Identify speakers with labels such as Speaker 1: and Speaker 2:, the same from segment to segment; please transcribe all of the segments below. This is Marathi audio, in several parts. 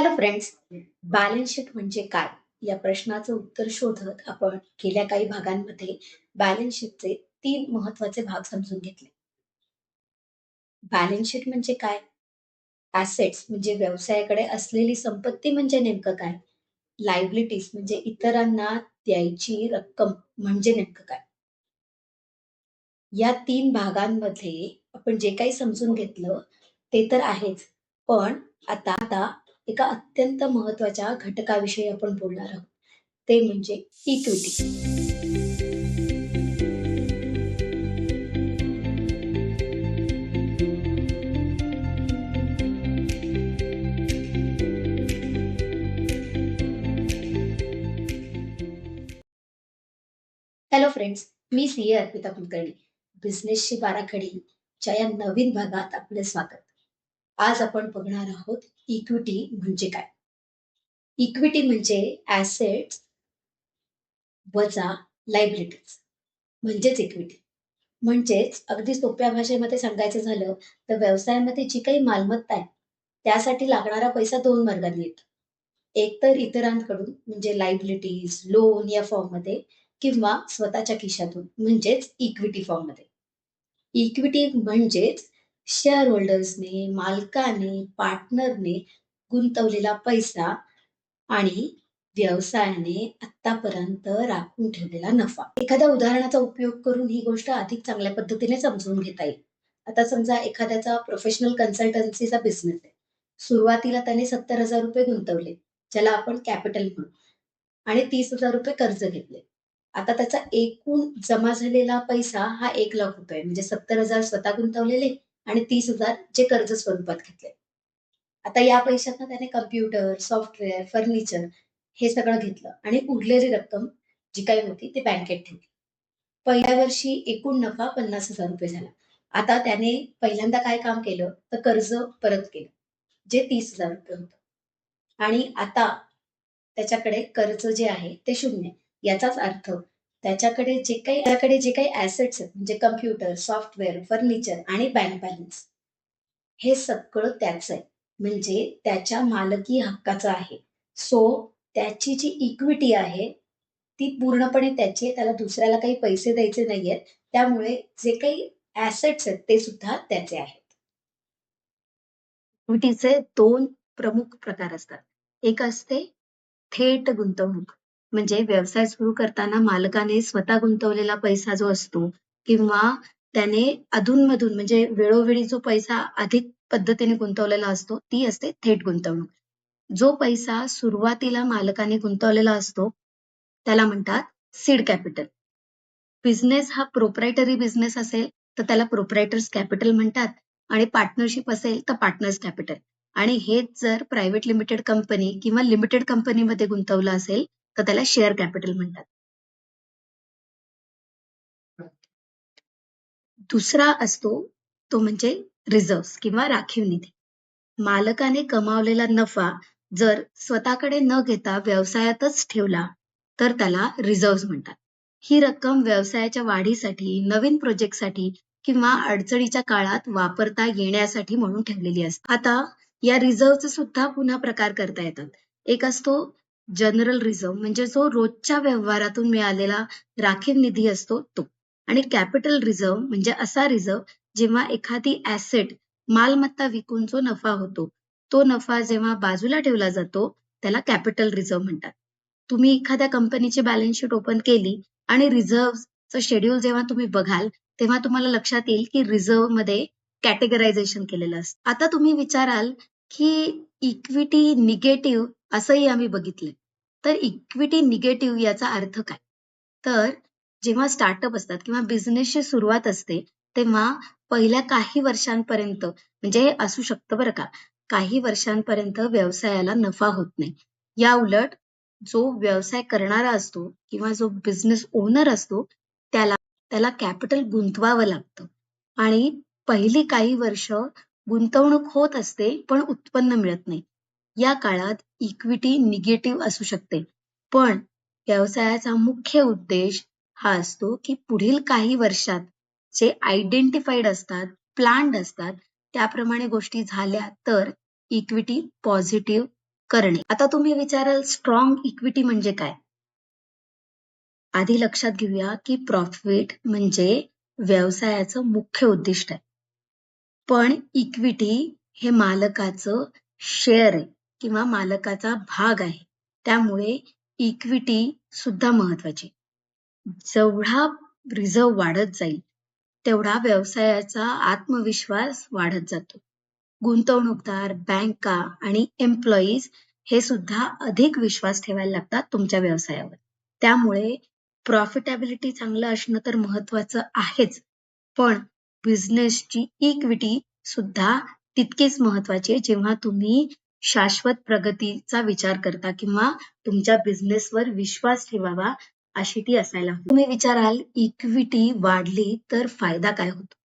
Speaker 1: हॅलो फ्रेंड्स बॅलन्स शीट म्हणजे काय? या प्रश्नाचं उत्तर शोधत आपण गेल्या काही भागांमध्ये बॅलन्स शीटचे तीन महत्त्वाचे भाग समजून घेतले. बॅलन्स शीट म्हणजे काय? ऍसेट्स म्हणजे व्यवसायाकडे असलेली संपत्ती म्हणजे नेमकं काय? लायबिलिटीज म्हणजे इतरांना द्यायची रक्कम म्हणजे नेमकं काय? या तीन भागांमध्ये आपण जे काही समजून घेतलं ते तर आहेच. पण आता आता एका अत्यंत महत्त्वाच्या घटकाविषयी आपण बोलणार आहोत. ते म्हणजे इक्विटी हॅलो फ्रेंड्स मी सी ए अर्पिता कुलकर्णी बिझनेसची बाराखडीच्या या नवीन भागात आपले स्वागत. आज आपण बघणार आहोत इक्विटी म्हणजे काय? इक्विटी म्हणजे ऍसेट्स वजा लायबिलिटीज म्हणजेच इक्विटी म्हणजेच अगदी सोप्या भाषेमध्ये सांगायचं झालं तर व्यवसायामध्ये जी काही मालमत्ता आहे त्यासाठी लागणारा पैसा दोन मार्गाने येतो. एक तर इतरांकडून म्हणजे लायबिलिटीज लोन या फॉर्ममध्ये किंवा स्वतःच्या खिशातून म्हणजेच इक्विटी फॉर्ममध्ये इक्विटी म्हणजेच शेअर होल्डर्सने मालकाने पार्टनरने गुंतवलेला पैसा आणि व्यवसायाने आतापर्यंत राखून ठेवलेला नफा. एखाद्या उदाहरणाचा उपयोग करून ही गोष्ट अधिक चांगल्या पद्धतीने समजून घेता येईल. आता समजा एखाद्याचा प्रोफेशनल कन्सल्टन्सीचा बिझनेस आहे. सुरुवातीला त्याने सत्तर हजार रुपये गुंतवले ज्याला आपण कॅपिटल म्हणू आणि तीस हजार रुपये कर्ज घेतले. आता त्याचा एकूण जमा झालेला पैसा हा एक लाख रुपये म्हणजे सत्तर हजार स्वतः गुंतवलेले आणि तीस हजार जे कर्ज स्वरूपात घेतले. आता या पैशातनं त्याने कम्प्युटर सॉफ्टवेअर फर्निचर हे सगळं घेतलं आणि उरलेली रक्कम जी काही होती ती बँकेत ठेवली. पहिल्या वर्षी एकूण नफा पन्नास हजार रुपये झाला. आता त्याने पहिल्यांदा काय काम केलं? तर कर्ज परत केलं जे तीस हजार रुपये होतं. आणि आता त्याच्याकडे कर्ज जे आहे ते शून्य. याचाच अर्थ त्याच्याकडे जे काही त्याच्याकडे जे काही ॲसेट्स आहेत म्हणजे कम्प्युटर सॉफ्टवेअर फर्निचर आणि बँक बॅलन्स हे सगळं त्याच आहे. म्हणजे त्याच्या मालकी हक्काचं आहे. सो त्याची जी इक्विटी आहे ती पूर्णपणे त्याची आहे. त्याला दुसऱ्याला काही पैसे द्यायचे नाहीयेत. त्यामुळे जे काही ॲसेट्स आहेत ते सुद्धा त्याचे आहेत. इक्विटीचे दोन प्रमुख प्रकार असतात. एक असते थेट गुंतवणूक. म्हणजे व्यवसाय सुरू करताना मालकाने स्वतः गुंतवलेला पैसा जो असतो किंवा त्याने अधूनमधून म्हणजे वेळोवेळी जो पैसा अधिक पद्धतीने गुंतवलेला असतो ती असते थेट गुंतवणूक. जो पैसा सुरुवातीला मालकाने गुंतवलेला असतो त्याला म्हणतात सीड कॅपिटल. बिझनेस हा प्रोप्रायटरी बिझनेस असेल तर त्याला प्रोप्रायटर्स कॅपिटल म्हणतात आणि पार्टनरशिप असेल तर पार्टनर्स कॅपिटल. आणि हेच जर प्रायव्हेट लिमिटेड कंपनी किंवा लिमिटेड कंपनीमध्ये गुंतवलं असेल तर त्याला शेअर कॅपिटल म्हणतात. दुसरा असतो तो म्हणजे रिझर्व्ह किंवा राखीव निधी. मालकाने कमावलेला नफा जर स्वतःकडे न घेता व्यवसायातच ठेवला तर त्याला रिझर्व्ह म्हणतात. ही रक्कम व्यवसायाच्या वाढीसाठी नवीन प्रोजेक्टसाठी किंवा अडचणीच्या काळात वापरता येण्यासाठी म्हणून ठेवलेली असते. आता या रिझर्व्हचे सुद्धा पुन्हा प्रकार करता येतात. एक असतो जनरल रिझर्व्ह म्हणजे जो रोजच्या व्यवहारातून मिळालेला राखीव निधी असतो तो. आणि कॅपिटल रिझर्व्ह म्हणजे असा रिझर्व्ह जेव्हा एखादी ऍसेट मालमत्ता विकून जो नफा होतो तो नफा जेव्हा बाजूला ठेवला जातो त्याला कॅपिटल रिझर्व्ह म्हणतात. तुम्ही एखाद्या कंपनीची बॅलन्स शीट ओपन केली आणि रिझर्व्हचं शेड्यूल जेव्हा तुम्ही बघाल तेव्हा तुम्हाला लक्षात येईल की रिझर्व्हमध्ये कॅटेगरायझेशन केलेलं असतं. आता तुम्ही विचाराल की इक्विटी निगेटिव्ह असंही आम्ही बघितलंय. तर इक्विटी निगेटिव्ह याचा अर्थ काय? तर जेव्हा स्टार्टअप असतात किंवा बिझनेसची सुरुवात असते तेव्हा पहिल्या काही वर्षांपर्यंत म्हणजे हे असू शकतं बरं का काही वर्षांपर्यंत व्यवसायाला नफा होत नाही. या उलट जो व्यवसाय करणारा असतो किंवा जो बिझनेस ओनर असतो त्याला त्याला कॅपिटल गुंतवावं लागतं. आणि पहिली काही वर्ष गुंतवणूक होत असते पण उत्पन्न मिळत नाही. या काळात इक्विटी निगेटिव्ह असू शकते. पण व्यवसायाचा मुख्य उद्देश हा असतो की पुढील काही वर्षात जे आयडेंटिफाईड असतात प्लान्ड असतात त्याप्रमाणे गोष्टी झाल्या तर इक्विटी पॉझिटिव्ह करणे. आता तुम्ही विचाराल स्ट्रॉंग इक्विटी म्हणजे काय? आधी लक्षात घेऊया की प्रॉफिट म्हणजे व्यवसायाचं मुख्य उद्दिष्ट आहे. पण इक्विटी हे मालकाचं शेअर आहे. किंवा मालकाचा भाग आहे. त्यामुळे इक्विटी सुद्धा महत्वाची. जेवढा रिझर्व वाढत जाईल तेवढा व्यवसायाचा आत्मविश्वास वाढत जातो. गुंतवणूकदार बँका आणि एम्प्लॉईज हे सुद्धा अधिक विश्वास ठेवायला लागतात तुमच्या व्यवसायावर. त्यामुळे प्रॉफिटेबिलिटी चांगलं असणं तर महत्वाचं आहेच. पण बिझनेसची इक्विटी सुद्धा तितकीच महत्वाची आहे जेव्हा तुम्ही शाश्वत प्रगतीचा विचार करता किंवा तुमच्या बिझनेसवर विश्वास ठेवावा अशी ती असायला हवी. तुम्ही विचाराल इक्विटी वाढली तर फायदा काय होतो?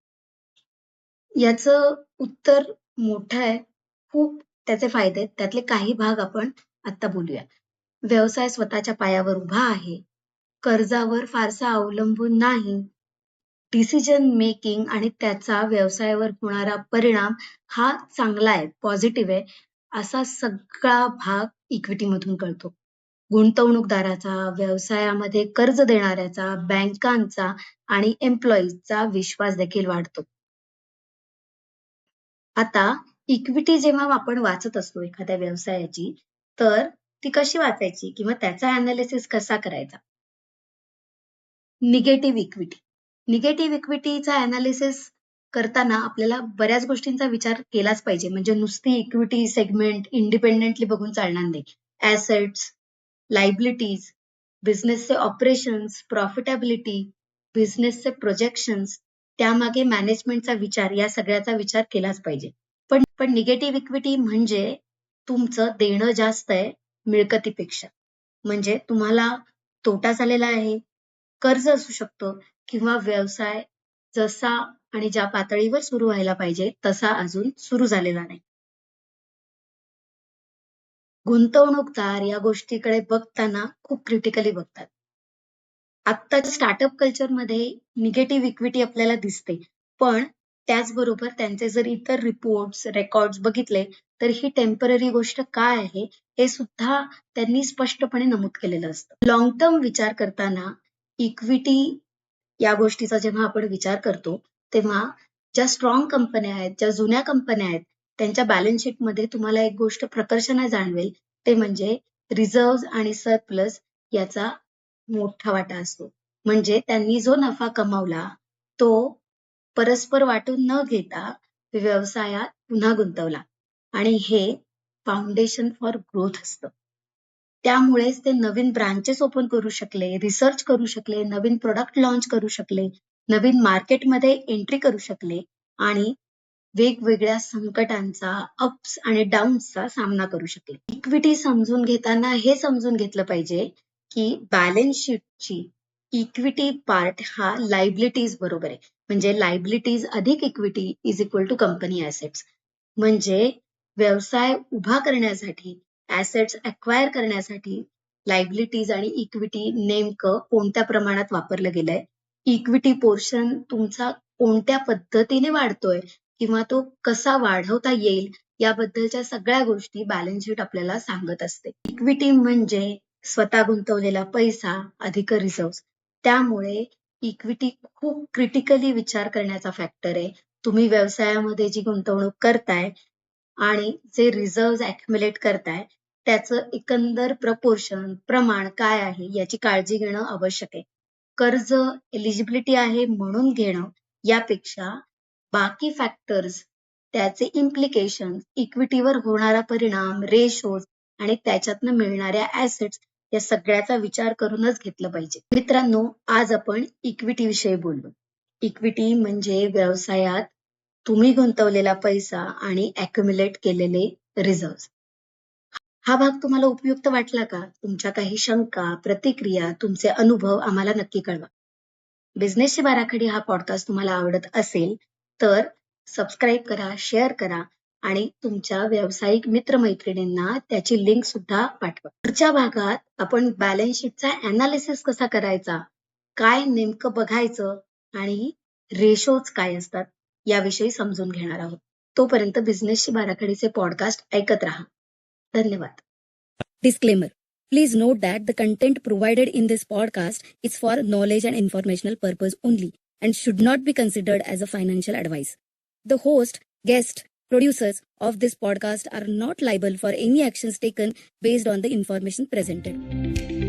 Speaker 1: याचं उत्तर मोठं आहे. खूप त्याचे फायदे आहेत. त्यातले काही भाग आपण आता बोलूया. व्यवसाय स्वतःच्या पायावर उभा आहे. कर्जावर फारसा अवलंबून नाही. डिसिजन मेकिंग आणि त्याचा व्यवसायावर होणारा परिणाम हा चांगला आहे पॉझिटिव्ह आहे. असा सगळा भाग इक्विटी मधून कळतो. गुंतवणूकदाराचा व्यवसायामध्ये कर्ज देणाऱ्याचा बँकांचा आणि एम्प्लॉईजचा विश्वास देखील वाढतो. आता इक्विटी जेव्हा आपण वाचत असतो एखाद्या व्यवसायाची तर ती कशी वाचायची किंवा त्याचा अनालिसिस कसा करायचा? निगेटिव्ह इक्विटी निगेटिव्ह इक्विटीचा अनालिसिस करताना आपल्याला बऱ्याच गोष्टींचा विचार केलाच पाहिजे. म्हणजे नुसती इक्विटी सेगमेंट इंडिपेंडेंटली बघून चालणार नाही. ऍसेट्स लायबिलिटीज बिझनेसचे ऑपरेशन्स प्रॉफिटेबिलिटी बिझनेसचे प्रोजेक्शन्स त्यामागे मॅनेजमेंटचा विचार या सगळ्याचा विचार केलाच पाहिजे. पण पण निगेटिव्ह इक्विटी म्हणजे तुमचं देणं जास्त आहे मिळकतीपेक्षा. म्हणजे तुम्हाला तोटा झालेला आहे कर्ज असू शकतो किंवा व्यवसाय जसा आणि ज्या पातळीवर सुरू व्हायला पाहिजे तसा अजून सुरू झालेला नाही. गुंतवणूकदार या गोष्टीकडे बघताना खूप क्रिटिकली बघतात. आत्ताच्या स्टार्टअप कल्चरमध्ये निगेटिव्ह इक्विटी आपल्याला दिसते पण त्याचबरोबर त्यांचे जर इतर रिपोर्ट्स रेकॉर्ड्स बघितले तर ही टेंपररी गोष्ट काय आहे हे सुद्धा त्यांनी स्पष्टपणे नमूद केलेलं असतं. लॉंग टर्म विचार करताना इक्विटी या गोष्टीचा जेव्हा आपण विचार करतो तेव्हा ज्या स्ट्रॉंग कंपन्या आहेत ज्या जुन्या कंपन्या आहेत त्यांच्या बॅलन्स शीटमध्ये तुम्हाला एक गोष्ट प्रकर्षाने जाणवेल. ते म्हणजे रिझर्व्ह आणि सरप्लस याचा मोठा वाटा असतो. म्हणजे त्यांनी जो नफा कमावला तो परस्पर वाटून न घेता व्यवसायात पुन्हा गुंतवला. आणि हे फाउंडेशन फॉर ग्रोथ असतं. त्यामुळेच ते नवीन ब्रांचेस ओपन करू शकले रिसर्च करू शकले नवीन प्रोडक्ट लॉन्च करू शकले नवीन मार्केटमध्ये एंट्री करू शकले आणि वेगवेगळ्या संकटांचा अप्स आणि डाऊन्सचा सामना करू शकले. इक्विटी समजून घेताना हे समजून घेतलं पाहिजे की बॅलन्स शीटची इक्विटी पार्ट हा लायबिलिटीज बरोबर आहे. म्हणजे लायबिलिटीज अधिक equity is equal to company assets म्हणजे व्यवसाय उभा करण्यासाठी ऍसेट्स अक्वायर करण्यासाठी लायबिलिटीज आणि इक्विटी नेमकं कोणत्या प्रमाणात वापरलं गेलंय? इक्विटी पोर्शन तुमचा कोणत्या पद्धतीने वाढतोय किंवा तो कसा वाढवता येईल याबद्दलच्या सगळ्या गोष्टी बॅलन्स शीट आपल्याला सांगत असते. इक्विटी म्हणजे स्वतः गुंतवलेला पैसा अधिक रिझर्व त्यामुळे इक्विटी खूप क्रिटिकली विचार करण्याचा फॅक्टर आहे. तुम्ही व्यवसायामध्ये जी गुंतवणूक करताय आणि जे रिझर्व्ह अॅक्युमुलेट करताय त्याचं एकंदर प्रपोर्शन प्रमाण काय आहे याची काळजी घेणं आवश्यक आहे. कर्ज एलिजिबिलिटी आहे म्हणून घेणं यापेक्षा बाकी फॅक्टर्स त्याचे इम्प्लिकेशन इक्विटीवर होणारा परिणाम रेशोज आणि त्याच्यातनं मिळणाऱ्या ऍसेट्स या सगळ्याचा विचार करूनच घेतलं पाहिजे. मित्रांनो आज आपण इक्विटी विषयी बोललो. इक्विटी म्हणजे व्यवसायात तुम्ही गुंतवलेला पैसा आणि अॅक्युमुलेट केलेले रिझर्व्ह हा भाग तुम्हाला उपयुक्त वाटला का? तुमच्या काही शंका प्रतिक्रिया तुमचे अनुभव आम्हाला नक्की कळवा. बिझनेसची बाराखडी हा पॉडकास्ट तुम्हाला आवडत असेल तर सबस्क्राईब करा शेअर करा आणि तुमच्या व्यावसायिक मित्रमैत्रिणींना त्याची लिंक सुद्धा पाठवा. पुढच्या भागात आपण बॅलन्स शीटचा अनालिसिस कसा करायचा काय नेमकं बघायचं आणि रेशोज काय असतात याविषयी समजून घेणार आहोत. तोपर्यंत बिझनेसची बाराखडीचे पॉडकास्ट ऐकत राहा. धन्यवाद
Speaker 2: Disclaimer Please note that the content provided in this podcast is for knowledge and informational purpose only and should not be considered as a financial advice. The host, guest, producers of this podcast are not liable for any actions taken based on the information presented.